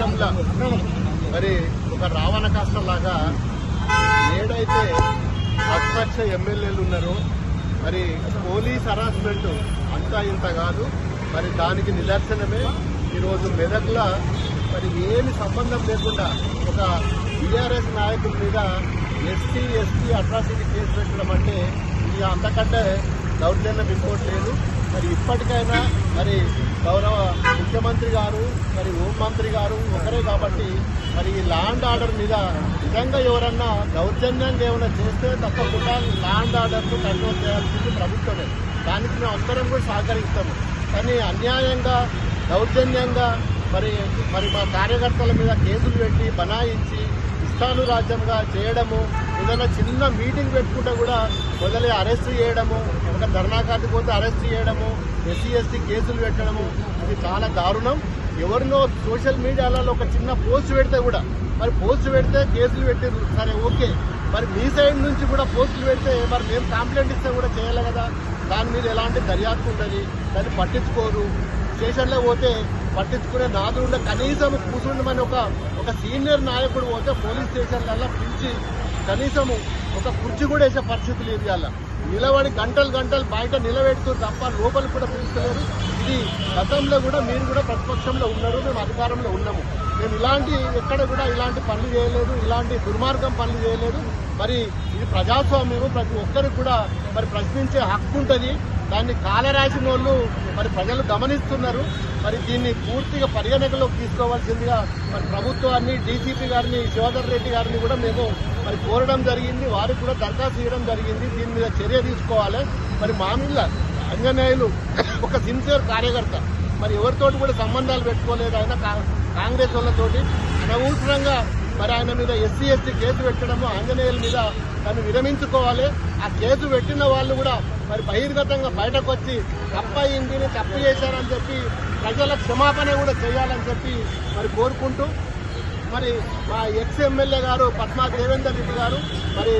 రాష్ట్రంలో మరి ఒక రావణ కాష్టంలాగా ఏడైతే ప్రతిపక్ష ఎమ్మెల్యేలు ఉన్నారో మరి పోలీస్ హరాస్మెంట్ అంతా ఇంత కాదు. మరి దానికి నిదర్శనమే ఈరోజు మెదక్లో. మరి ఏమి సంబంధం లేకుండా ఒక టీఆర్ఎస్ నాయకుల మీద ఎస్టీ ఎస్టీ అట్రాసిటీ కేసు పెట్టడం అంటే ఇది అంతకంటే దౌర్జన్యం ఇంకోటి లేదు. మరి ఇప్పటికైనా మరి గౌరవ ముఖ్యమంత్రి గారు మరి హోంమంత్రి గారు ఒకరే కాబట్టి మరి ఈ ల్యాండ్ ఆర్డర్ మీద నిజంగా ఎవరన్నా దౌర్జన్యంగా ఏమైనా చేస్తే తప్పకుండా ల్యాండ్ ఆర్డర్ను కంట్రోల్ చేయాల్సింది ప్రభుత్వమే. దానికి మేము అందరం కూడా సహకరిస్తాము. కానీ అన్యాయంగా దౌర్జన్యంగా మరి మరి మా కార్యకర్తల మీద కేసులు పెట్టి బనాయించి ఇష్టానురాజ్యంగా చేయడము ఏదైనా చిన్న మీటింగ్ పెట్టుకుంటే కూడా మొదలై అరెస్ట్ చేయడము ఒక ధర్నాకారికి పోతే అరెస్ట్ చేయడము ఎస్సీ ఎస్టీ కేసులు పెట్టడము ఇది చాలా దారుణం. ఎవరినో సోషల్ మీడియాలలో ఒక చిన్న పోస్ట్ పెడితే కూడా మరి పోస్ట్ పెడితే కేసులు పెట్టారు సరే ఓకే. మరి మీ సైడ్ నుంచి కూడా పోస్టులు పెడితే మరి మేము కంప్లైంట్ ఇస్తే కూడా చేయాలి కదా. దాని మీద ఎలాంటి దర్యాప్తు ఉంటుంది దాన్ని పట్టించుకోరు. స్టేషన్లో పోతే పట్టించుకునే నాదులు ఉండే కనీసం కూర్చుండమని ఒక ఒక సీనియర్ నాయకుడు పోతే పోలీస్ స్టేషన్లలో పిలిచి కనీసం ఒక కుర్చీ కూడా వేసే పరిస్థితి లేదు ఇవాళ. నిలబడి గంటలు గంటలు బయట నిలబెడుతూ తప్ప లోపలికి కూడా పిలుస్తలేరు. ఇది గతంలో కూడా మీరు కూడా ప్రతిపక్షంలో ఉన్నారు మేము అధికారంలో ఉన్నాము. మేము ఇలాంటి ఎక్కడ కూడా ఇలాంటి పనులు చేయలేదు ఇలాంటి దుర్మార్గం పనులు చేయలేదు. మరి ఇది ప్రజాస్వామ్యం ప్రతి ఒక్కరికి కూడా మరి ప్రశ్నించే హక్కు ఉంటుంది. దాన్ని కాలరాసిన వాళ్ళు మరి ప్రజలు గమనిస్తున్నారు. మరి దీన్ని పూర్తిగా పరిగణనలోకి తీసుకోవాల్సిందిగా మరి ప్రభుత్వాన్ని డీసీపీ గారిని శివధర్ రెడ్డి గారిని కూడా మేము మరి కోరడం జరిగింది. వారికి కూడా దరఖాస్తు చేయడం జరిగింది. దీని మీద చర్య తీసుకోవాలి. మరి మామిళ్ళ అంజనేయులు ఒక సిన్సియర్ కార్యకర్త. మరి ఎవరితోటి కూడా సంబంధాలు పెట్టుకోలేదు ఆయన. కా- కాంగ్రెస్ వాళ్ళతోటి. అనవసరంగా మరి ఆయన మీద ఎస్సీ ఎస్టీ కేసు పెట్టడము ఆంజనేయుల మీద తను విరమించుకోవాలి. ఆ కేసు పెట్టిన వాళ్ళు కూడా మరి బహిర్గతంగా బయటకు వచ్చి తప్పయింది తప్పు చేశారని చెప్పి ప్రజల క్షమాపణ కూడా చేయాలని చెప్పి మరి కోరుకుంటూ మరి మా ఎక్స్ ఎమ్మెల్యే గారు పద్మా దేవేందర్ రెడ్డి గారు మరి